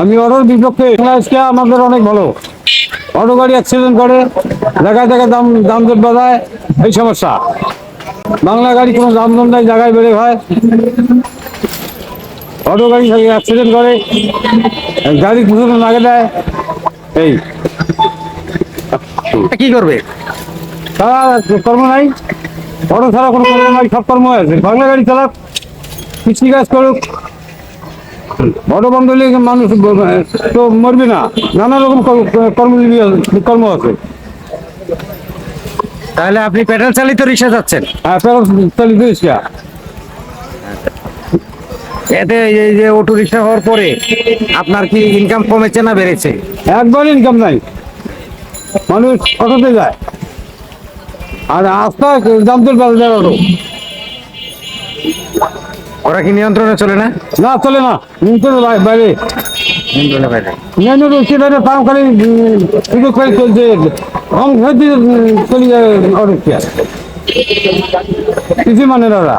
আমি অটোর বিপক্ষে বাংলাদেশকে আমাদের অনেক ভালো। অটো গাড়ি অ্যাক্সিডেন্ট করে জায়গায় জায়গায় দাম দাম দর বাড়ায় এই সমস্যা। বাংলা গাড়ি কোনো দাম দর নাই জায়গায় বেড়ে হয়। অটো গাড়ি অ্যাক্সিডেন্ট করে গাড়ি দুজন লাগে দেয় এই। কি করবে? তারা কর্ম নাই। অটো ছাড়া কোনো কর্ম নাই সব কর্ম আছে বাংলা গাড়ি চালাক কৃষিকাজ করুক অটো বন্ধ মানুষ তো মরবে না। নানা রকম কর্ম- কর্মজীবী কর্ম আছে। তাহলে আপনি পেট্রোল চালিত রিক্সা যাচ্ছেন? হ্যাঁ ফেরত চালিত রিক্সা। এতে এই যে অটো রিক্সা হওয়ার পরে আপনার কি ইনকাম কমেছে না বেড়েছে? একবার ইনকাম নাই। মানুষ অটোতে যায়। আর আস্থা দাম তো বেড়ে যায় অটো। ওরা কি নিয়ন্ত্রণে চলে না? না চলে না। বাইরে। নিয়ন্ত্রণে বাইরে। নিয়ন্ত্রণ বাইরে সুযোগ চলছে। চলে যায় অটো কিছু মানে ওরা।